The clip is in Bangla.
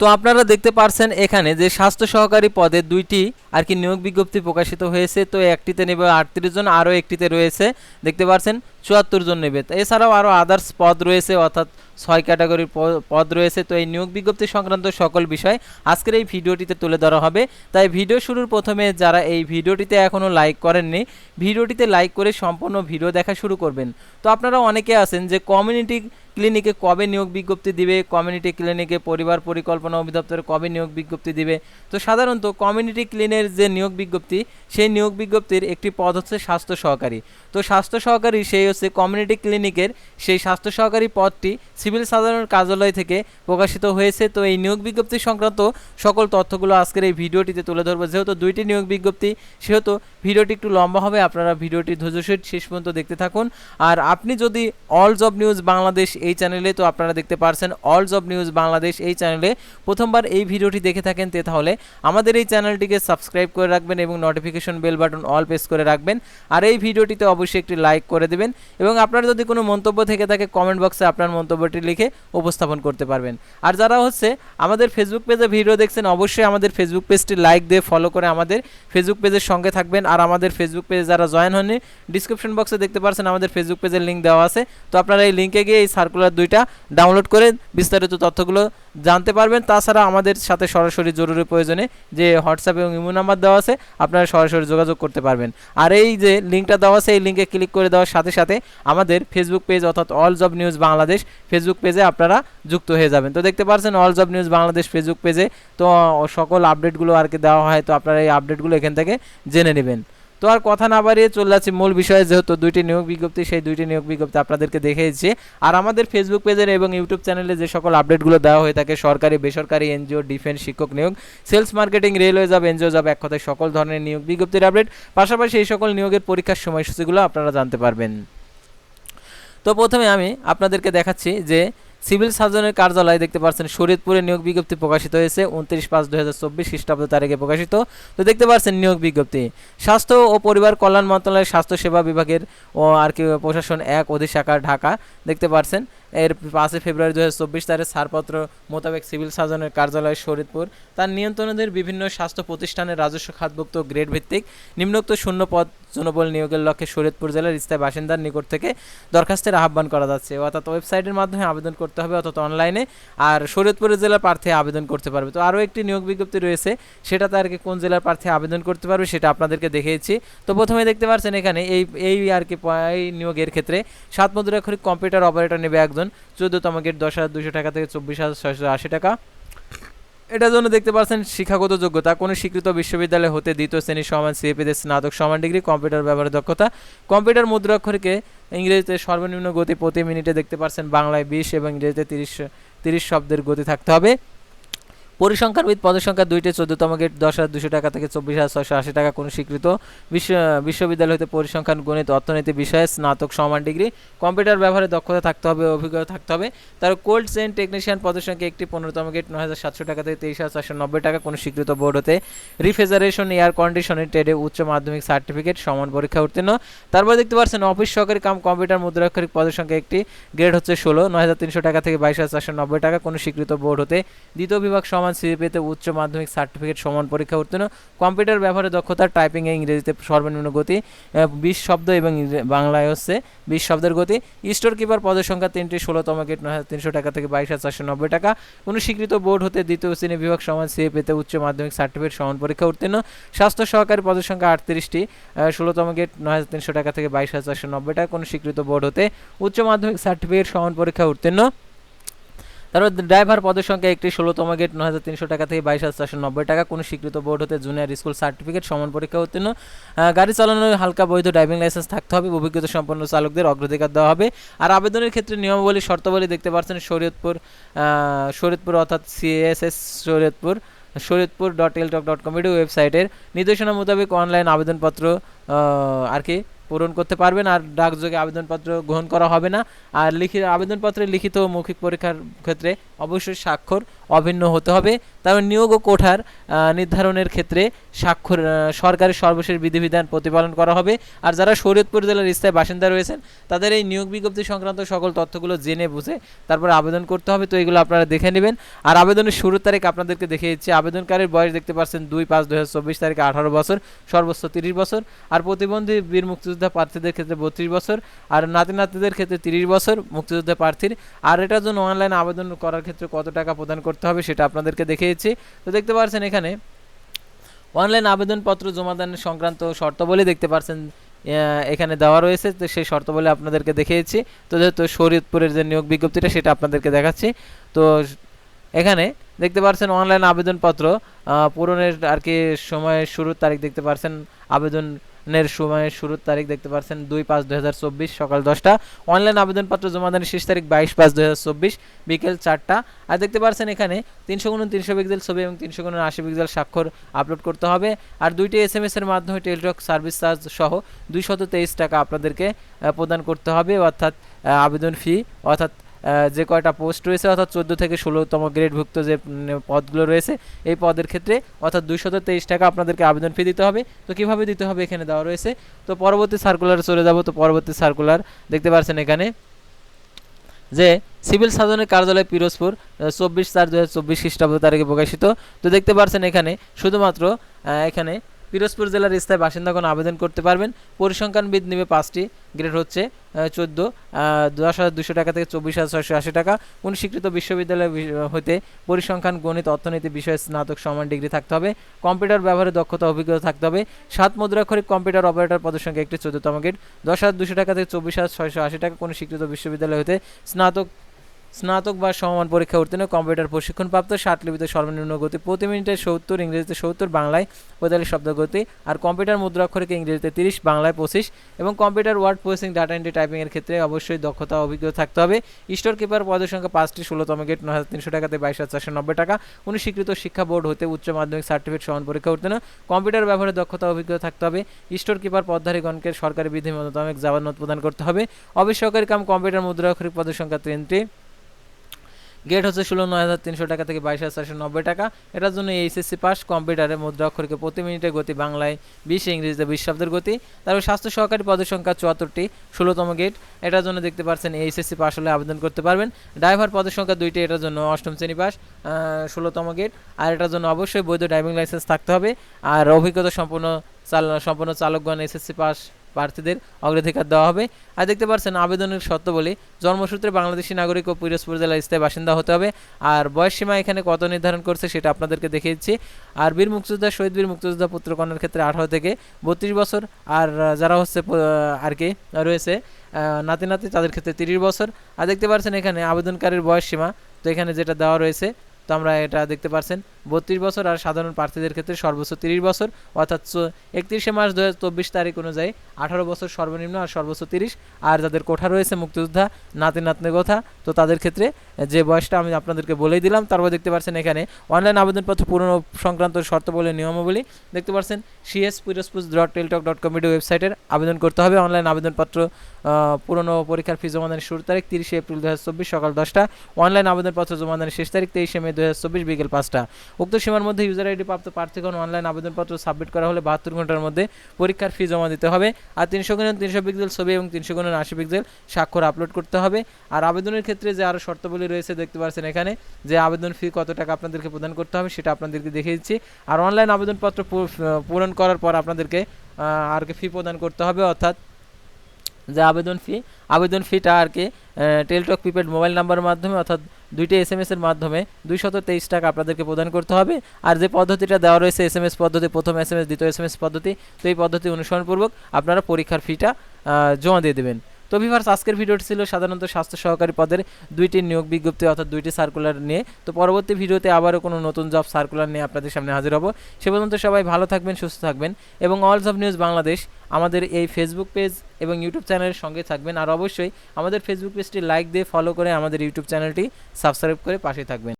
তো আপনারা দেখতে পারছেন এখানে যে স্বাস্থ্য সহকারী পদে দুইটি আর কি নিয়োগ বিজ্ঞপ্তি প্রকাশিত হয়েছে। তো একটিতে নেবে আটত্রিশ জন, আরও একটিতে রয়েছে, দেখতে পারছেন, চুয়াত্তর জন নেবে। এছাড়াও আরও আদার্স পদ রয়েছে, অর্থাৎ ছয় ক্যাটাগরির পদ রয়েছে। তো এই নিয়োগ বিজ্ঞপ্তি সংক্রান্ত সকল বিষয় আজকের এই ভিডিওটিতে তুলে ধরা হবে। তাই ভিডিও শুরুর প্রথমে যারা এই ভিডিওটিতে এখনও লাইক করেননি, ভিডিওটিতে লাইক করে সম্পূর্ণ ভিডিও দেখা শুরু করবেন। তো আপনারা অনেকে আছেন যে কমিউনিটি ক্লিনিকে কবে নিয়োগ বিজ্ঞপ্তি দিবে? কমিউনিটি ক্লিনিকে পরিবার পরিকল্পনা অধিদপ্তরে কবে নিয়োগ বিজ্ঞপ্তি দিবে? তো সাধারণত কমিউনিটি ক্লিনের যে নিয়োগ বিজ্ঞপ্তি, সেই নিয়োগ বিজ্ঞপ্তির একটি পদ হচ্ছে স্বাস্থ্য সহকারী। তো স্বাস্থ্য সহকারী সেই হচ্ছে কমিউনিটি ক্লিনিকের সেই স্বাস্থ্য সহকারী পদটি সিভিল সাধারণ কার্যালয় থেকে প্রকাশিত হয়েছে। তো এই নিয়োগ বিজ্ঞপ্তি সংক্রান্ত সকল তথ্যগুলো আজকের এই ভিডিওটিতে তুলে ধরবো। যেহেতু দুইটি নিয়োগ বিজ্ঞপ্তি, সেহেতু ভিডিওটি একটু লম্বা হবে, আপনারা ভিডিওটি ধৈর্য সহিত শেষ পর্যন্ত দেখতে থাকুন। আর আপনি যদি অল জব নিউজ বাংলাদেশ এই চ্যানেলে, তো আপনারা দেখতে পারছেন অল জব নিউজ বাংলাদেশ এই চ্যানেলে প্রথমবার এই ভিডিওটি দেখে থাকেন, তে তাহলে আমাদের এই চ্যানেলটিকে সাবস্ক্রাইব করে রাখবেন এবং notification bell button all press করে রাখবেন। আর এই ভিডিওটিতে অবশ্যই একটি লাইক করে দেবেন এবং আপনার যদি কোনো মন্তব্য থেকে থাকে কমেন্ট বক্সে আপনার মন্তব্যটি লিখে উপস্থাপন করতে পারবেন। আর যারা হচ্ছে আমাদের ফেসবুক পেজে ভিডিও দেখছেন, অবশ্যই আমাদের ফেসবুক পেজটি লাইক দিয়ে ফলো করে আমাদের ফেসবুক পেজের সঙ্গে থাকবেন। আর আমাদের ফেসবুক পেজে যারা জয়েন হননি ডিসক্রিপশন বক্সে দেখতে পাচ্ছেন আমাদের ফেসবুক পেজের লিঙ্ক দেওয়া আছে। তো আপনারা এই লিঙ্কে গিয়ে এই সার্কুলার দুইটা ডাউনলোড করে বিস্তারিত তথ্যগুলো জানতে পারবেন। তাছাড়া আমাদের সাথে সরাসরি জরুরি প্রয়োজনে যে হোয়াটসঅ্যাপ এবং ইমো নাম্বার দেওয়া আছে, আপনারা সরাসরি যোগাযোগ করতে পারবেন। আর এই যে লিঙ্কটা দেওয়া আছে, এই লিঙ্কে ক্লিক করে দেওয়ার সাথে সাথে আমাদের ফেসবুক পেজ অর্থাৎ all job news Bangladesh Facebook পেজে আপনারা যুক্ত হয়ে যাবেন। তো দেখতে পাচ্ছেন all job news Bangladesh Facebook পেজে তো সকল আপডেটগুলো আর কি দেওয়া হয়, তো আপনারা এই আপডেটগুলো এখান থেকে জেনে নেবেন। তো আর কথা না বাড়িয়ে চলে যাচ্ছি মূল বিষয়ে, যেহেতু দুইটি নিয়োগ বিজ্ঞপ্তি, সেই দুইটি নিয়োগ বিজ্ঞপ্তি আপনাদেরকে দেখিয়েছি। আর আমাদের ফেসবুক পেজের এবং ইউটিউব চ্যানেলে যে সকল আপডেটগুলো দেওয়া হয়ে থাকে, সরকারি, বেসরকারি, এনজিও ডিফেন্স শিক্ষক নিয়োগ sales marketing railway job NGO job এক কথায় সকল ধরনের নিয়োগ বিজ্ঞপ্তির আপডেট পাশাপাশি এই সকল নিয়োগের পরীক্ষার সময়সূচিগুলো আপনারা জানতে পারবেন। তো প্রথমে আমি আপনাদেরকে দেখাচ্ছি যে সিভিল সার্জনের কার্যালয় দেখতে পাচ্ছেন শরীয়তপুরে নিয়োগ বিজ্ঞপ্তি প্রকাশিত হয়েছে, উনত্রিশ পাঁচ দু হাজার চব্বিশ খ্রিস্টাব্দ তারিখে প্রকাশিত। তো দেখতে পাচ্ছেন নিয়োগ বিজ্ঞপ্তি। স্বাস্থ্য ও পরিবার কল্যাণ মন্ত্রণালয়ের স্বাস্থ্য সেবা বিভাগের ও আর কি প্রশাসন এক অধিশাখা ঢাকা দেখতে পাচ্ছেন। এর পাঁচই ফেব্রুয়ারি দু হাজার চব্বিশ তারিখে ছাড়পত্র মোতাবেক সিভিল সার্জনের কার্যালয় শরীদপুর। তার নিয়ন্ত্রণাধীন বিভিন্ন স্বাস্থ্য প্রতিষ্ঠানের রাজস্ব খাতভুক্ত গ্রেড ভিত্তিক নিম্নোক্ত শূন্য পদ জনবল নিয়োগের লক্ষ্যে শরীয়তপুর জেলার স্থায়ী বাসিন্দার নিকট থেকে দরখাস্তের আহ্বান করা যাচ্ছে। অর্থাৎ ওয়েবসাইটের মাধ্যমে আবেদন করতে হবে, অর্থাৎ অনলাইনে। আর শরীয়তপুর জেলার প্রার্থী আবেদন করতে পারবে। তো আরও একটি নিয়োগ বিজ্ঞপ্তি রয়েছে সেটাতে আর কি কোন জেলার প্রার্থী আবেদন করতে পারবে সেটা আপনাদেরকে দেখিয়েছি। তো প্রথমে দেখতে পাচ্ছেন এখানে এই এই আর কি, এই নিয়োগের ক্ষেত্রে সাত মুদ্রাক্ষরিক কম্পিউটার অপারেটর নেবে চোদ্দতম গেট দশ হাজার দুশো টাকা থেকে চব্বিশ হাজার ছয়শো আশি টাকা। এটার জন্য দেখতে পাচ্ছেন শিক্ষাগত যোগ্যতা, কোনো স্বীকৃত বিশ্ববিদ্যালয় হতে দ্বিতীয় শ্রেণির সমান সিএপিতে স্নাতক সমান ডিগ্রি, কম্পিউটার ব্যবহারের দক্ষতা। কম্পিউটার মুদ্রাক্ষরকে ইংরেজিতে সর্বনিম্ন গতি প্রতি মিনিটে দেখতে পাচ্ছেন বাংলায় বিশ এবং ইংরেজিতে তিরিশ তিরিশ শব্দের গতি থাকতে হবে। পরিসংখ্যানবিদ পদের সংখ্যা দুইটি, চোদ্দতম গেট দশ হাজার দুশো টাকা থেকে চব্বিশ হাজার ছশো আশি টাকা কোনো স্বীকৃত। বিশ্ব, বিশ্ববিদ্যালয় হতে পরিসংখ্যান, গণিত, অর্থনীতি, বিষয়ে, স্নাতক, সমান ডিগ্রি। কম্পিউটার ব্যবহারে দক্ষতা থাকতে হবে, অভিজ্ঞতা থাকতে হবে। তার কোল্ড চেইন টেকনিশিয়ান পদের সংখ্যা একটি, পনেরোতম গেট নয় হাজার সাতশো টাকা থেকে তেইশ হাজার চারশো নব্বই টাকা কোনো স্বীকৃত বোর্ড হতে। রিফ্রিজারেশন, এয়ার কন্ডিশনের ট্রেডে উচ্চ মাধ্যমিক সার্টিফিকেট, সমান পরীক্ষা উত্তীর্ণ। তারপর দেখতে পাচ্ছেন, অফিস সহকারী কাম কম্পিউটার মুদ্রাক্ষরিক পদের সংখ্যা একটি, গ্রেড হচ্ছে ষোলো, নয় হাজার তিনশো টাকা থেকে বাইশ হাজার চারশো নব্বই টাকা কোনো স্বীকৃত বোর্ড হতে। দ্বিতীয় বিভাগ সমান সিপিতে উচ্চ মাধ্যমিক সার্টিফিকেট সমান পরীক্ষা উত্তীর্ণ। কম্পিউটার ব্যবহারে দক্ষতা টাইপিংয়ে ইংরেজিতে সর্বনিম্ন গতি বিশ শব্দ এবং বাংলায় হচ্ছে বিশ শব্দের গতি। স্টোর কিপার পদের সংখ্যা তিনটি, ষোলোতম গেট নয় তিনশো টাকা থেকে বাইশ হাজার চারশো নব্বই টাকা। কোনো স্বীকৃত বোর্ড হতে দ্বিতীয় শ্রেণি বিভাগ সমান সিএপিতে উচ্চ মাধ্যমিক সার্টিফিকেট সমান পরীক্ষা উত্তীর্ণ। স্বাস্থ্য সহকারী পদের সংখ্যা আটত্রিশটি ষোলোতম গেট নয় হাজার তিনশো টাকা থেকে বাইশ হাজার চারশো নব্বই টাকা। কোনো স্বীকৃত বোর্ড হতে উচ্চ মাধ্যমিক সার্টিফিকেট সমান পরীক্ষা উত্তীর্ণ। তারপর ড্রাইভার পদের সংখ্যা একটি, ষোলোতম গেট নয় হাজার তিনশো টাকা থেকে বাইশ হাজার চারশো নব্বই টাকা। কোনো স্বীকৃত বোর্ড হতে জুনিয়র স্কুল সার্টিফিকেট সমান পরীক্ষা উত্তীর্ণ। গাড়ি চালানোর হালকা বৈধ ড্রাইভিং লাইসেন্স থাকতে হবে। অভিজ্ঞতা সম্পন্ন চালকদের অগ্রাধিকার দেওয়া হবে। আর আবেদনের ক্ষেত্রে নিয়মাবলী, শর্তাবলী দেখতে পাচ্ছেন শরীয়তপুর শরীয়তপুর অর্থাৎ সিএসএস শরীয়তপুর শরীয়তপুর ডট এলটক ডট কম ওয়েবসাইটের নির্দেশনা মোতাবেক অনলাইন আবেদনপত্র আর কি পূরণ করতে পারবেন আর ডাকযোগে আবেদনপত্র গ্রহণ করা হবে না। আর লিখিত আবেদনপত্রে লিখিত মৌখিক পরীক্ষার ক্ষেত্রে অবশ্যই স্বাক্ষর অভিন্ন হতে হবে। তারপর নিয়োগ ও কোঠার নির্ধারণের ক্ষেত্রে স্বাক্ষর সরকারের সর্বশেষ বিধিবিধান প্রতিপালন করা হবে। আর যারা শরীয়তপুর জেলার স্থায়ী বাসিন্দা রয়েছেন, তাদের এই নিয়োগ বিজ্ঞপ্তি সংক্রান্ত সকল তথ্যগুলো জেনে বুঝে তারপর আবেদন করতে হবে। তো এগুলো আপনারা দেখে নেবেন। আর আবেদনের শুরুর তারিখ আপনাদেরকে দেখে দিচ্ছি। আবেদনকারীর বয়স দেখতে পাচ্ছেন দুই পাঁচ দু তারিখে আঠারো বছর, সর্বোচ্চ তিরিশ বছর। আর প্রতিবন্ধী বীর মুক্তিযোদ্ধা প্রার্থীদের ক্ষেত্রে বত্রিশ বছর। আর নাতি নাতিদের ক্ষেত্রে তিরিশ বছর মুক্তিযোদ্ধা প্রার্থীর। আর এটার জন্য অনলাইন আবেদন করার ক্ষেত্রে কত টাকা প্রদান করতে হবে সেটা আপনাদেরকে দেখিয়েছি তো দেখতে পাচ্ছেন এখানে অনলাইন আবেদনপত্র জমা দানের সংক্রান্ত শর্তাবলী দেখতে পাচ্ছেন এখানে দেওয়া রয়েছে। তো সেই শর্তাবলী আপনাদেরকে দেখিয়েছি। তো যেহেতু শরীয়তপুরের যে নিয়োগ বিজ্ঞপ্তিটা, সেটা আপনাদেরকে দেখাচ্ছি। তো এখানে দেখতে পাচ্ছেন অনলাইন আবেদনপত্র পূরণের আর কি সময়ের শুরুর তারিখ দেখতে পাচ্ছেন আবেদনের সময়ের শুরুর তারিখ দেখতে পাচ্ছেন দুই পাঁচ দুই সকাল দশটা। অনলাইন আবেদনপত্র জমা দানের শেষ তারিখ বাইশ পাঁচ দুই বিকেল চারটা। আর দেখতে পাচ্ছেন এখানে তিনশো গুণ তিনশো পিক্সেল ছবি এবং তিনশো গুণ আশি পিক্সেল স্বাক্ষর আপলোড করতে হবে। আর দুইটি এস এম এর মাধ্যমে টেলিটক সার্ভিস চার্জ সহ দুইশত তেইশ টাকা আপনাদেরকে প্রদান করতে হবে। অর্থাৎ আবেদন ফি অর্থাৎ যে কয়টা পোস্ট রয়েছে, অর্থাৎ চোদ্দ থেকে ষোলোতম গ্রেডভুক্ত যে পদগুলো রয়েছে, এই পদের ক্ষেত্রে অর্থাৎ দুইশত তেইশ টাকা আপনাদেরকে আবেদন ফি দিতে হবে। তো কীভাবে দিতে হবে এখানে দেওয়া রয়েছে? তো পরবর্তী সার্কুলারে চলে যাব। তো পরবর্তী সার্কুলার দেখতে পাচ্ছেন এখানে যে সিভিল সার্জনের কার্যালয় পিরোজপুর চব্বিশ চার দু হাজার চব্বিশ খ্রিস্টাব্দ তারিখে প্রকাশিত। তো দেখতে পাচ্ছেন এখানে শুধুমাত্র এখানে পিরোজপুর জেলার স্থায়ী বাসিন্দাগণ আবেদন করতে পারবেন। পরিসংখ্যানবিদ নেবে পাঁচটি। গ্রেড হচ্ছে চোদ্দ দশ হাজার দুশো টাকা থেকে চব্বিশ হাজার ছয়শো আশি টাকা। কোন স্বীকৃত বিশ্ববিদ্যালয় হতে পরিসংখ্যান, গণিত, অর্থনীতি বিষয়ে স্নাতক সমান ডিগ্রি থাকতে হবে। কম্পিউটার ব্যবহারে দক্ষতা, অভিজ্ঞতা থাকতে হবে। সাত মুদ্রাক্ষরিক কম্পিউটার অপারেটর পদের সংখ্যা একটি চোদ্দতম গ্রেড। দশ হাজার দুশো টাকা থেকে চব্বিশ হাজার ছয়শো আশি টাকা কোন স্বীকৃত বিশ্ববিদ্যালয় হতে স্নাতক স্নাতক বা সমমান পরীক্ষা উত্তীর্ণ, কম্পিউটার প্রশিক্ষণপ্রাপ্ত লিপিতে সর্বনিম্ন গতি প্রতি মিনিটে সত্তর, ইংরেজিতে সত্তর, বাংলায় পঁয়তাল্লিশ শব্দ গতি, আর কম্পিউটার মুদ্রাক্ষরিকে ইংরেজিতে তিরিশ, বাংলায় পঁচিশ এবং computer word processing, data entry টাইপিংয়ের ক্ষেত্রে অবশ্যই দক্ষতা অভিজ্ঞতা থাকতে হবে। স্টোর কিপার পদের সংখ্যা পাঁচটি, ষোলোতম গেট, নয় হাজার তিনশো টাকাতে বাইশ হাজার চারশো নব্বই টাকা। উনি স্বীকৃত শিক্ষা বোর্ড হতে উচ্চ মাধ্যমিক সার্টিফিকেট সমান পরীক্ষা উত্তীর্ণ। কম্পিউটার ব্যবহারে দক্ষতা অভিজ্ঞতা থাকতে হবে। স্টোর কিপার পদধারীগণকে সরকারি বিধি মোতাবেক জাবানত প্রদান করতে হবে। অবেসরকারি কাম কম্পিউটার মুদ্রাক্ষরিক পদের সংখ্যা তিনটি। গেট হচ্ছে ষোলো, নয় হাজার তিনশো টাকা থেকে বাইশ হাজার চারশো নব্বই টাকা। এটার জন্য এইচএসসি পাস কম্পিউটারে মুদ্রা অক্ষরকে প্রতি মিনিটে গতি বাংলায় বিশ ইংরেজিতে বিশ শব্দের গতি। তারপর স্বাস্থ্য সহকারী পদের সংখ্যা চুয়াত্তরটি, ষোলোতম গেট। এটার জন্য দেখতে পাচ্ছেন এইচএসসি পাস হলে আবেদন করতে পারবেন। ড্রাইভার পদের সংখ্যা দুইটি, এটার জন্য অষ্টম শ্রেণি পাস ষোলোতম গেট। আর এটার জন্য অবশ্যই বৈধ ড্রাইভিং লাইসেন্স থাকতে হবে। আর অভিজ্ঞতা সম্পূর্ণ চাল সম্পূর্ণ চালকগণ এসএসসি পাস প্রার্থীদের অগ্রাধিকার দেওয়া হবে। আর দেখতে পাচ্ছেন, আবেদনের শর্ত বলে জন্মসূত্রে বাংলাদেশি নাগরিক ও পিরোজপুর জেলার স্থায়ী বাসিন্দা হতে হবে। আর বয়স সীমা এখানে কত নির্ধারণ করছে সেটা আপনাদেরকে দেখিয়ে দিচ্ছি আর বীর মুক্তিযোদ্ধা, শহীদ বীর মুক্তিযোদ্ধা পুত্রকন্যার ক্ষেত্রে আঠারো থেকে বত্রিশ বছর। আর যারা হচ্ছে আর কি, রয়েছে নাতি নাতি তাদের ক্ষেত্রে তিরিশ বছর। আর দেখতে পাচ্ছেন এখানে আবেদনকারীর বয়স সীমা, তো এখানে যেটা দেওয়া রয়েছে তো আমরা এটা দেখতে পাচ্ছেন বত্রিশ বছর আর সাধারণ প্রার্থীদের ক্ষেত্রে সর্বোচ্চ তিরিশ বছর, অর্থাৎ একত্রিশে মার্চ দু চব্বিশ তারিখ অনুযায়ী আঠারো বছর সর্বনিম্ন আর সর্বোচ্চ তিরিশ। আর যাদের কোঠা রয়েছে, মুক্তিযোদ্ধা, নাতি নাতনি কথা, তো তাদের ক্ষেত্রে যে বয়সটা আমি আপনাদেরকে বলেই দিলাম, তারপর দেখতে পাচ্ছেন এখানে অনলাইন আবেদনপত্র পূরণ সংক্রান্ত শর্তাবলী নিয়মাবলী। দেখতে পাচ্ছেন CS Pirojpur dot teletalk dot committee ওয়েবসাইটের আবেদন করতে হবে। অনলাইন আবেদনপত্র পুরনো পরীক্ষার ফি জমাদানের শুরু তারিখ তিরিশে এপ্রিল দু হাজার চব্বিশ সকাল দশটা। অনলাইন আবেদনপত্র জমাদানের শেষ তারিখ তেইশে মে চব্বিশ বিকেল পাঁচটা। উক্ত সীমার মধ্যে ইউজার আইডি প্রাপ্ত প্রার্থীগণ অনলাইন আবেদনপত্র সাবমিট করা হলে বাহাত্তর ঘণ্টার মধ্যে পরীক্ষার ফি জমা দিতে হবে। আর তিনশো গুণের তিনশো পিক্সেল ছবি এবং তিনশো গুণের আশি পিক্সেল স্বাক্ষর আপলোড করতে হবে। আর আবেদনের ক্ষেত্রে যে আরও শর্তাবলী রয়েছে দেখতে পাচ্ছেন এখানে, যে আবেদন ফি কত টাকা আপনাদেরকে প্রদান করতে হবে সেটা আপনাদেরকে দেখিয়ে দিচ্ছি। আর অনলাইন আবেদনপত্র পূরণ করার পর আপনাদেরকে আর কি ফি প্রদান করতে হবে। অর্থাৎ যে আবেদন ফি আবেদন ফিটা আর কি টেলটক প্রিপেড মোবাইল নাম্বারের মাধ্যমে, অর্থাৎ দুইটি এস এম এর মাধ্যমে দুইশত তেইশ টাকা আপনাদেরকে প্রদান করতে হবে। আর যে পদ্ধতিটা দেওয়া রয়েছে এস এম এস পদ্ধতি, প্রথম এস এম এস দ্বিতীয় এস এম এস পদ্ধতি, তো এই পদ্ধতি অনুসরণপূর্বক আপনারা পরীক্ষার ফিটা জমা দিয়ে দেবেন। তো ভিভার্স আজকের ভিডিওটি ছিল সাধারণত স্বাস্থ্য সহকারী পদের দুইটি নিয়োগ বিজ্ঞপ্তি অর্থাৎ দুইটি সার্কুলার নিয়ে। তো পরবর্তী ভিডিওতে আবারও কোনো নতুন জব সার্কুলার নিয়ে আপনাদের সামনে হাজির হব। সে পর্যন্ত সবাই ভালো থাকবেন, সুস্থ থাকবেন এবং অলস জব নিউজ বাংলাদেশ আমাদের এই ফেসবুক পেজ এবং ইউটিউব চ্যানেলের সঙ্গে থাকবেন। আর অবশ্যই আমাদের ফেসবুক পেজটি লাইক দিয়ে ফলো করে আমাদের ইউটিউব চ্যানেলটি সাবস্ক্রাইব করে পাশে থাকবেন।